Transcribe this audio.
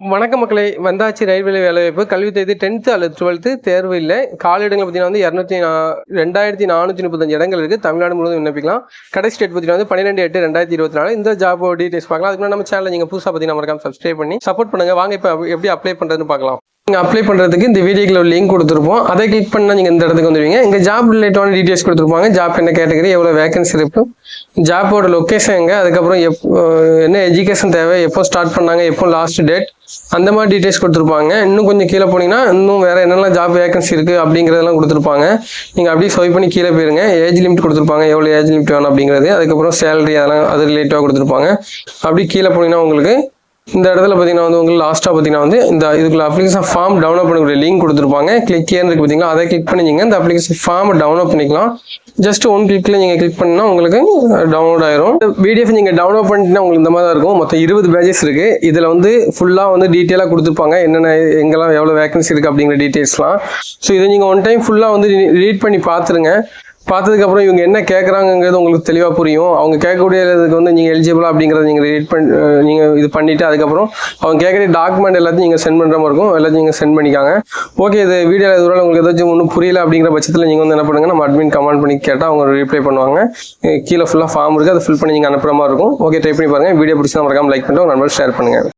வணக்க மக்களை. வந்தாச்சு ரயில்வே வேலைவாய்ப்பு. கல்வி தேதி டென்த்து அல்லது டுவெல்த்து தேர்வு இல்லை. காலிடங்கள் பார்த்தீங்கன்னா வந்து இரநூத்தி நா ரெண்டாயிரத்தி நானூற்றி முப்பத்தஞ்சு இடங்கள் இருக்குது தமிழ்நாடு முழுவதும் விண்ணப்பிக்கலாம். கடைசி டேட் பார்த்தீங்கன்னா வந்து பன்னிரெண்டு எட்டு ரெண்டாயிரத்தி இருபத்தி நாலு. இந்த ஜாபோட டீடைல்ஸ் பார்க்கலாம். அதுக்கு முன்னாடி நம்ம சேனலில் நீங்கள் புதுசாக பார்த்தீங்கன்னா மறக்காம சப்ஸ்கிரைப் பண்ணி சப்போர்ட் பண்ணுங்கள் வாங்க இப்போ எப்படி அப்ளை பண்ணுறதுன்னு பார்க்கலாம். நீங்கள் அப்ளை பண்ணுறதுக்கு இந்த வீடியோக்கில் ஒரு லிங்க் கொடுத்துருப்போம். அதை கிளிக் பண்ணால் நீங்கள் இந்த இடத்துக்கு வந்துடுவீங்க இங்கே ஜாப் ரிலேட்டடான டீட்டெயில்ஸ் கொடுத்துருப்பாங்க. ஜாப் என்ன கேட்டகரி எவ்வளோ வேகன்சி இருக்கும் ஜாப்போட லொக்கேஷன் எங்கே அதுக்கப்புறம் எப் என்ன எஜுகேஷன் தேவை எப்போ ஸ்டார்ட் பண்ணாங்க எப்போ லாஸ்ட் டேட் அந்த மாதிரி டீட்டெயில்ஸ் கொடுத்துருப்பாங்க. இன்னும் கொஞ்சம் கீழே போனீங்கன்னா இன்னும் வேறு என்னெல்லாம் ஜாப் வேகன்சி இருக்குது அப்படிங்கிறதெல்லாம் கொடுத்துருப்பாங்க. நீங்கள் அப்படியே ஸ்வைப் பண்ணி கீழே போயிருங்க. ஏஜ் லிமிட் கொடுத்துருப்பாங்க. எவ்வளோ ஏஜ் லிமிட் வேணும் அப்படிங்கிறது. அதுக்கப்புறம் சேலரி அதெல்லாம் அது ரிலேட்டிவாக கொடுத்துருப்பாங்க. அப்படி கீழே போனீங்கன்னா உங்களுக்கு இந்த இடத்துல பார்த்தீங்கன்னா வந்து உங்களுக்கு லாஸ்ட்டாக பார்த்தீங்கன்னா வந்து இந்த இதுக்குள்ள அப்ளிகேஷன் ஃபார்ம் டவுன்லோட் பண்ணக்கூடிய லிங்க் கொடுத்துருப்பாங்க. கிளிக் இருக்கு பார்த்தீங்களா அதை கிளிக் பண்ணிங்க இந்த அப்ளிகேஷன் ஃபார்ம் டவுன்லோட் பண்ணிக்கலாம். ஜஸ்ட் ஒன் கிளிக்கில் நீங்கள் கிளிக் பண்ணால் உங்களுக்கு டவுன்லோட் ஆயிரும். பிடிஎஃப் நீங்கள் டவுன்லோட் பண்ணிட்டீங்கன்னா உங்களுக்கு இந்த மாதிரி தான் இருக்கும். மொத்தம் இருபது பேஜஸ் இருக்குது இதில் வந்து ஃபுல்லாக வந்து டீட்டெயிலாக கொடுத்துருப்பாங்க. என்னென்ன எங்கெல்லாம் எவ்வளோ வேகன்சி இருக்குது அப்படிங்கிற டீட்டெயில்ஸ்லாம் ஸோ இதை நீங்கள் ஒன் டைம் ஃபுல்லாக வந்து ரீட் பண்ணி பார்த்துருங்க. பார்த்ததுக்கப்புறம் இவங்க என்ன கேட்குறாங்கங்கிறது உங்களுக்கு தெளிவாக புரியும். அவங்க கேட்கக்கூடியதுக்கு வந்து நீங்கள் எலிஜிபிளா அப்படிங்கிறத நீங்கள் ரீட் பண்ணி நீங்கள் இது பண்ணிவிட்டு அதுக்கப்புறம் அவங்க கேட்குற டாக்குமெண்ட் எல்லாத்தையும் நீங்கள் சென்ட் பண்ணுற மாதிரி இருக்கும். எல்லாத்தையும் நீங்கள் சென்ட் பண்ணிக்காங்க. ஓகே இது வீடியோவில் இதுவரை உங்களுக்கு ஏதாச்சும் ஒன்றும் புரியல அப்படிங்கிற பட்சத்தில் நீங்கள் வந்து என்ன பண்ணுங்க நம்ம அட்மின் கமெண்ட் பண்ணி கேட்டால் அவங்க ரிப்ளை பண்ணுவாங்க. கீழே ஃபுல்லாக ஃபார்ம் இருக்குது அதை ஃபில் பண்ணி நீங்கள் அனுப்புகிற மாதிரி இருக்கும். ஓகே டைப் பண்ணி பாருங்கள் வீடியோ பிடிச்சி மறக்காமல் லைக் பண்ணிட்டு உங்க நண்பர்கள் ஷேர் பண்ணுங்கள்